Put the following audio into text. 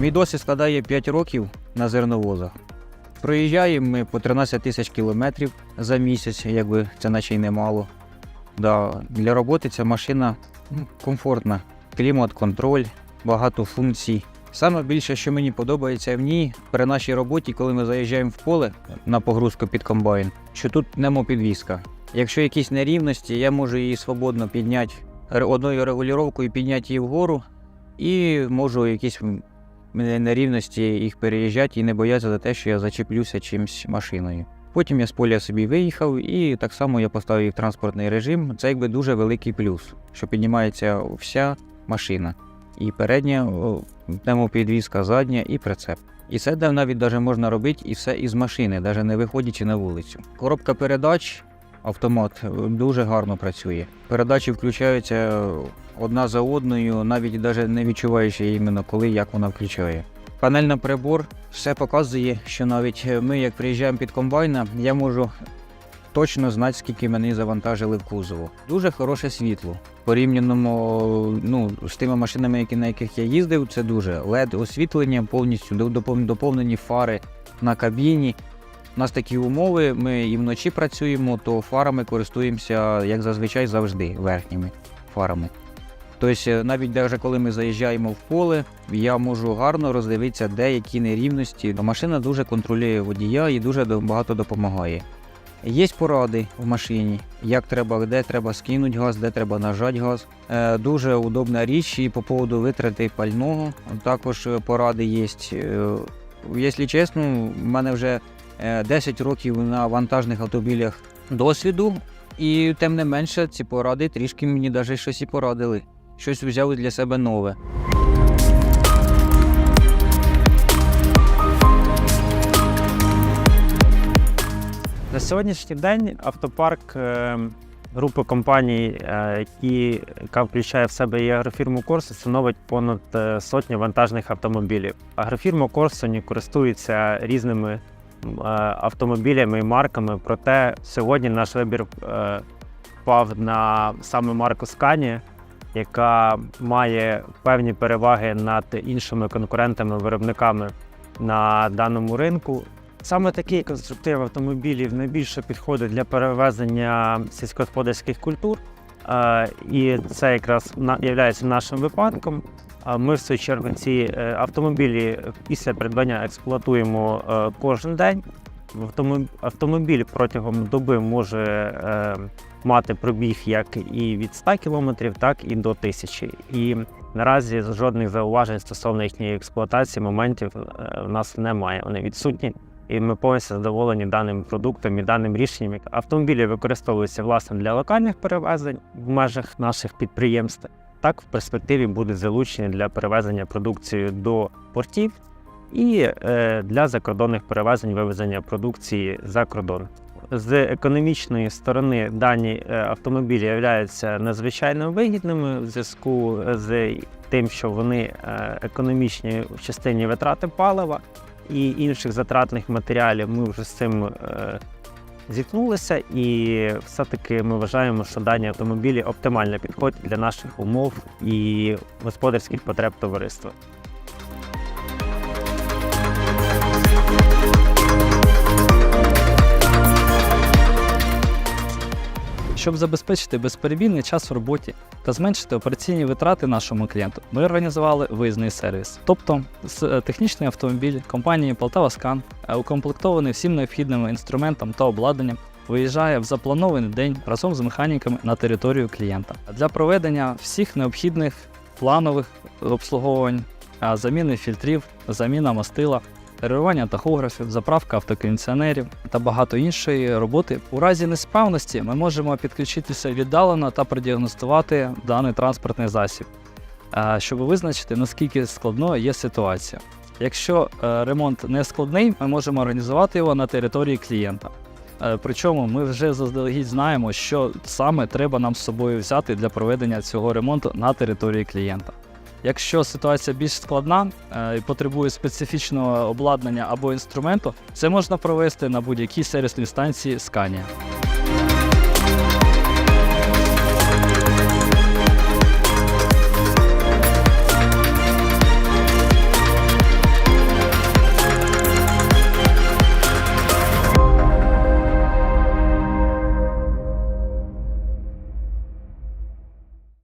Мій досвід складає 5 років на зерновозах. Проїжджаємо ми по 13 тисяч кілометрів за місяць, якби це наче й немало. Да, для роботи ця машина ну, комфортна. Клімат-контроль, багато функцій. Саме більше, що мені подобається в ній при нашій роботі, коли ми заїжджаємо в поле на погрузку під комбайн, що тут нема підвізка. Якщо якісь нерівності, я можу її свободно підняти одною регулюваною, підняти її вгору, і можу якісь нерівності їх переїжджати і не боятися за те, що я зачеплюся чимсь машиною. Потім я з поля собі виїхав, і так само я поставив її в транспортний режим. Це якби дуже великий плюс, що піднімається вся машина. І передня о, пневмопідвізка, задня і прицеп. І це навіть можна робити і все із машини, навіть не виходячи на вулицю. Коробка передач, автомат е, дуже гарно працює. Передачі включаються одна за одною, навіть даже не відчуваючи іменно коли як вона включає. Панель на прибор все показує, що навіть е, ми, як приїжджаємо під комбайна, я можу точно знати, скільки мене завантажили в кузову. Дуже хороше світло. Порівняно ну, з тими машинами, які, на яких я їздив, це дуже led освітлення, повністю допов- доповнені фари на кабіні. У нас такі умови, ми і вночі працюємо, то фарами користуємося, як зазвичай, завжди верхніми фарами. Тобто, навіть даже коли ми заїжджаємо в поле, я можу гарно роздивитися, де які нерівності. Машина дуже контролює водія і дуже багато допомагає. Є поради в машині, як треба, де треба скинути газ, де треба нажати газ. Е, дуже удобна річ і по поводу витрати пального. Також е, поради є. Якщо чесно, в мене вже 10 років на вантажних автомобілях досвіду, і тим не менше ці поради трішки мені навіть щось і порадили. Щось взяв для себе нове. На сьогоднішній день автопарк е, групи компаній, е, які, яка включає в себе і агрофірму Корсо, становить понад е, сотню вантажних автомобілів. Агрофірма Корсоні користується різними е, автомобілями і марками, проте сьогодні наш вибір е, впав на саме марку Scania, яка має певні переваги над іншими конкурентами-виробниками на даному ринку. Саме такий конструктив автомобілів найбільше підходить для перевезення сільськогосподарських культур. І це якраз є нашим випадком. Ми, в свою чергу, ці е, автомобілі після придбання експлуатуємо е, кожен день. Автомоб- Автомобіль протягом доби може е, мати пробіг як і від 100 км, так і до 1000. І наразі жодних зауважень стосовно їхньої експлуатації моментів в нас немає. Вони відсутні. І ми повністю задоволені даним продуктом і даним рішенням. Автомобілі використовуються власне для локальних перевезень в межах наших підприємств. Так, в перспективі будуть залучені для перевезення продукції до портів і е, для закордонних перевезень вивезення продукції за кордон. З економічної сторони дані е, автомобілі являються надзвичайно вигідними в зв'язку з тим, що вони е, економічні в частині витрати палива і інших затратних матеріалів. Ми вже з цим е, зіткнулися, і все-таки ми вважаємо, що дані автомобілі оптимально підходять для наших умов і господарських потреб товариства. Щоб забезпечити безперебійний час в роботі та зменшити операційні витрати нашому клієнту, ми організували виїзний сервіс. Тобто е, технічний автомобіль компанії Полтава Скан, е, укомплектований всім необхідним інструментом та обладнанням, виїжджає в запланований день разом з механіками на територію клієнта для проведення всіх необхідних планових обслуговувань, заміни фільтрів, заміна мастила, регулювання тахографів, заправка автокондиціонерів та багато іншої роботи. У разі несправності ми можемо підключитися віддалено та продіагностувати даний транспортний засіб, щоб визначити наскільки складною є ситуація. Якщо е, ремонт не складний, ми можемо організувати його на території клієнта. Е, Причому ми вже заздалегідь знаємо, що саме треба нам з собою взяти для проведення цього ремонту на території клієнта. Якщо ситуація більш складна е, і потребує специфічного обладнання або інструменту, це можна провести на будь-якій сервісній станції Scania.